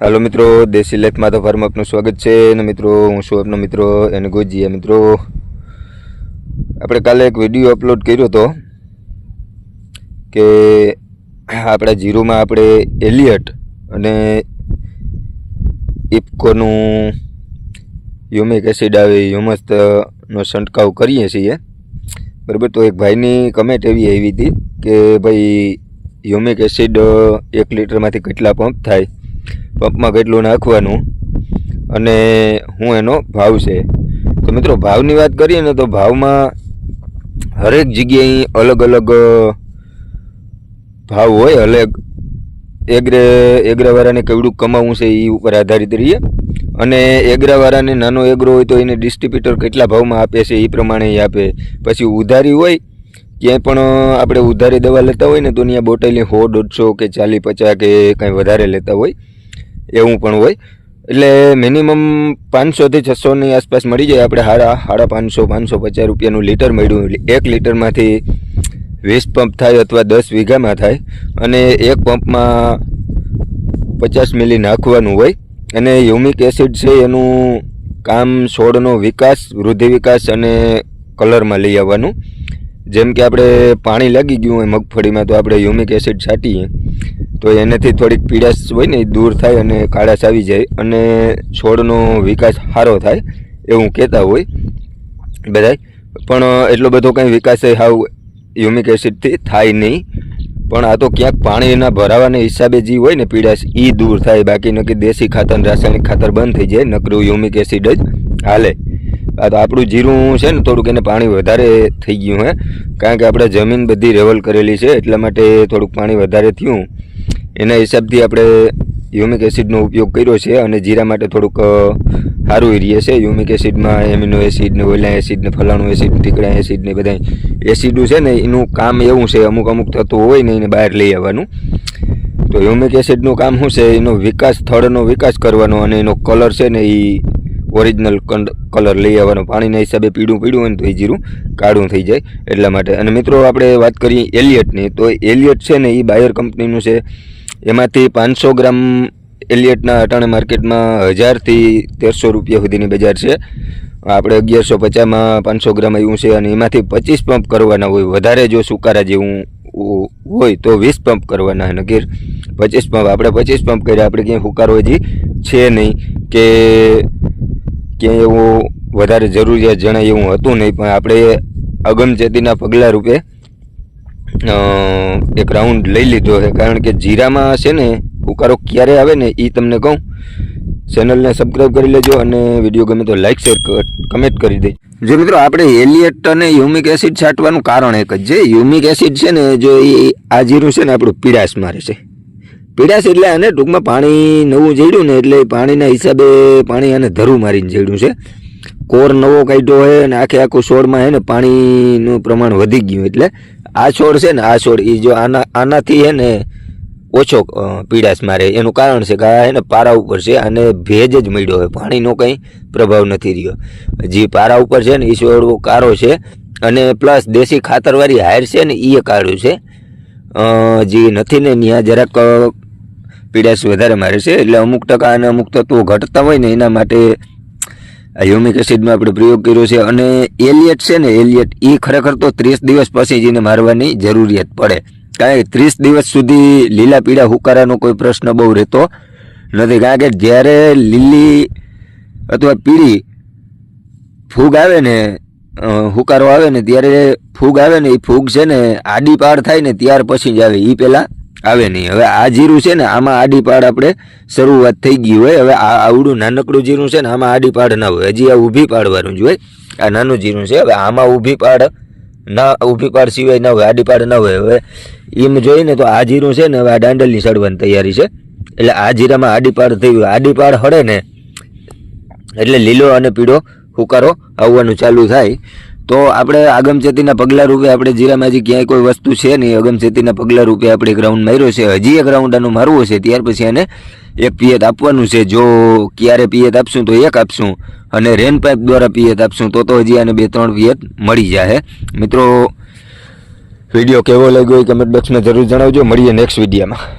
હાલો મિત્રો, દેશી લાઈફમાં તો ફાર્મ આપનું સ્વાગત છે. અને મિત્રો, હું છું આપનો મિત્રો એને ગોજીએ. મિત્રો, આપણે કાલે એક વીડિયો અપલોડ કર્યો હતો કે આપણા જીરોમાં આપણે એલિયટ અને ઇફકોનું યુમિક એસિડ આવે હ્યુમસ્તનો છંટકાવ કરીએ છીએ. બરાબર? તો એક ભાઈની કમેન્ટ એવી આવી હતી કે, ભાઈ હ્યુમિક એસિડ એક લીટરમાંથી કેટલા પંપ થાય? પંપમાં કેટલું નાખવાનું અને હું એનો ભાવ છે. તો મિત્રો, ભાવની વાત કરીએ ને તો ભાવમાં હરેક જગ્યાએ અલગ અલગ ભાવ હોય. અલગ એગ્રે, એગ્રાવાળાને કેવડું કમાવવું છે એ ઉપર આધારિત રહીએ. અને એગ્રાવાળાને નાનો એગ્રો હોય તો એને ડિસ્ટ્રીબ્યુટર કેટલા ભાવમાં આપે છે એ પ્રમાણે એ આપે. પછી ઉધારી હોય, ક્યાંય પણ આપણે ઉધારી દવા લેતા હોય ને તો ત્યાં બોટલની સો, દોઢસો કે ચાલીસ પચાસ કે કાંઈ વધારે લેતા હોય. એવું પણ હોય. એટલે મિનિમમ પાંચસોથી છસોની આસપાસ મળી જાય. આપણે હાડા સાડા પાંચસો પાંચસો પચાસ રૂપિયાનું લીટર મળ્યું. એક લીટરમાંથી વીસ પંપ થાય અથવા દસ વીઘામાં થાય. અને એક પંપમાં પચાસ મિલી નાખવાનું હોય. અને યુમિક એસિડ છે એનું કામ છોડનો વિકાસ, વૃદ્ધિ વિકાસ અને કલરમાં લઈ આવવાનું. જેમ કે આપણે પાણી લાગી ગયું હોય મગફળીમાં, તો આપણે યુમિક એસિડ છાંટીએ. તો એનાથી થોડીક પીડાશ હોય ને એ દૂર થાય અને કાળાશ આવી જાય અને છોડનો વિકાસ સારો થાય એવું કહેતા હોય બધાય. પણ એટલો બધો કંઈ વિકાસ સાવ યુમિક એસિડથી થાય નહીં. પણ આ તો ક્યાંક પાણીના ભરાવાના હિસાબે જે હોય ને પીડાશ એ દૂર થાય. બાકી નક્કી દેશી ખાતર, રાસાયણિક ખાતર બંધ થઈ જાય, નકરું યુમિક એસિડ જ હાલે. આ તો આપણું જીરું છે ને થોડુંક એને પાણી વધારે થઈ ગયું હે. કારણ કે આપણે જમીન બધી રેવલ કરેલી છે, એટલા માટે થોડુંક પાણી વધારે થયું. એના હિસાબથી આપણે યુમિક એસિડનો ઉપયોગ કર્યો છે અને જીરા માટે થોડુંક સારું રહે છે. યુમિક એસિડમાં એમિનો એસિડ ને ઓઇલા એસિડ ને ફલાણું એસિડ ટીકડા એસિડ ને બધા એસિડું છે ને એનું કામ એવું છે, અમુક અમુક થતું હોય ને એને બહાર લઈ આવવાનું. તો યુમિક એસિડનું કામ શું છે? એનો વિકાસ, થળનો વિકાસ કરવાનો અને એનો કલર છે ને એ ઓરિજિનલ કલર લઈ આવવાનો. પાણીના હિસાબે પીળું પીળું હોય ને તો એ જીરું કાળું થઈ જાય એટલા માટે. અને મિત્રો, આપણે વાત કરીએ એલિયટની. તો એલિયટ છે ને એ બાયર કંપનીનું છે. એમાંથી પાંચસો ગ્રામ એલિયટના અટાણે માર્કેટમાં હજારથી તેરસો રૂપિયા સુધીની બજાર છે. આપણે અગિયારસો પચાસમાં પાંચસો ગ્રામ આવ્યું છે અને એમાંથી પચીસ પંપ કરવાના હોય, વધારે જો સુકારા જેવું હોય તો વીસ પંપ કરવાના અને ગીર પચીસ પંપ. આપણે પચીસ પંપ કર્યા, આપણે ક્યાંય હુકારો હજી છે નહીં કે ક્યાંય એવું વધારે જરૂરિયાત જણાય એવું હતું નહીં. પણ આપણે અગમચેતીના પગલાં રૂપે એક રાઉન્ડ લઈ લીધો છે. કારણ કે જીરામાં છે ને, ઉકારો ક્યારે આવે ને એ તમને કહું. ચેનલને સબસ્ક્રાઈબ કરી લેજો અને વીડિયો ગમે તો લાઈક શેર કમેન્ટ કરી દે. જો મિત્રો, આપણે એલિયટ અને યુમિક એસિડ છાંટવાનું કારણ એક જ છે. યુમિક એસિડ છે ને, જો એ આ જીરું છે ને, આપણું પીડાશ મારે છે પીડાશ એટલે આને ટૂંકમાં પાણી નવું જડ્યું ને, એટલે પાણીના હિસાબે પાણી આને ધરું મારીને જડ્યું છે. કોર નવો કાઢ્યો હોય અને આખે આખું છોડમાં હે ને, પાણીનું પ્રમાણ વધી ગયું. એટલે આ છોડ છે ને, આ છોડ એ જો આના, આનાથી હે ને ઓછો પીડાશ મારે. એનું કારણ છે કે આ હે ને પારા ઉપર છે અને ભેજ જ મળ્યો હોય. પાણીનો કંઈ પ્રભાવ નથી રહ્યો. જે પારા ઉપર છે ને એ છોડ કારો છે. અને પ્લસ દેશી ખાતરવાળી હાયર છે ને એ કાળું છે. જે નથી ને ત્યાં જરાક પીડાશ વધારે મારે છે. એટલે અમુક ટકા અને અમુક તત્વો ઘટતા હોય ને, એના માટે આ યુમિક એસિડનો આપણે પ્રયોગ કર્યો છે અને એલિયટ છે ને, એલિયટ એ ખરેખર તો ત્રીસ દિવસ પછી જ એને મારવાની જરૂરિયાત પડે. કારણ કે ત્રીસ દિવસ સુધી લીલા પીળા હુકારાનો કોઈ પ્રશ્ન બહુ રહેતો નથી. કારણ કે જ્યારે લીલી અથવા પીળી ફૂગ આવે ને હુકારો આવે ને, ત્યારે ફૂગ આવે ને એ ફૂગ છે ને આડી પાડ થાય ને, ત્યાર પછી જ આવે. એ પહેલાં આવે નહીં. હવે આ જીરું છે ને, આમાં આડીપાડ આપણે શરૂઆત થઈ ગઈ હોય. હવે આ આવડું નાનકડું જીરું છે ને, આમાં આડીપાડ ના હોય. હજી આ ઊભી પાડવાનું જ હોય. આ નાનું જીરું છે. હવે આમાં ઊભી પાડ ના, ઊભી પાડ સિવાય ના હોય, આડીપાડ ના હોય. હવે એમ જોઈએ ને તો આ જીરું છે ને, હવે આ દાંડલની સડવાની તૈયારી છે. એટલે આ જીરામાં આડીપાડ થઈ ગયું. આડીપાડ હળે ને, એટલે લીલો અને પીળો હુકારો આવવાનું ચાલુ થાય. તો આપણે આગમચેતીના પગલાં રૂપે આપણે જીરામાં હજી ક્યાંય કોઈ વસ્તુ છે નહીં. અગમચેતીના પગલાં રૂપે આપણે એક માર્યો છે. હજી એક રાઉન્ડ આનું મારવો છે. ત્યાર પછી એને એક પિયત આપવાનું છે. જો ક્યારે પિયત આપશું તો એક આપશું અને રેન પાઇપ દ્વારા પિયત આપશું તો તો હજી આને બે ત્રણ પિયત મળી જાય મિત્રો, વીડિયો કેવો લાગ્યો એ કમેન્ટ બોક્સમાં જરૂર જણાવજો. મળીએ નેક્સ્ટ વિડીયોમાં.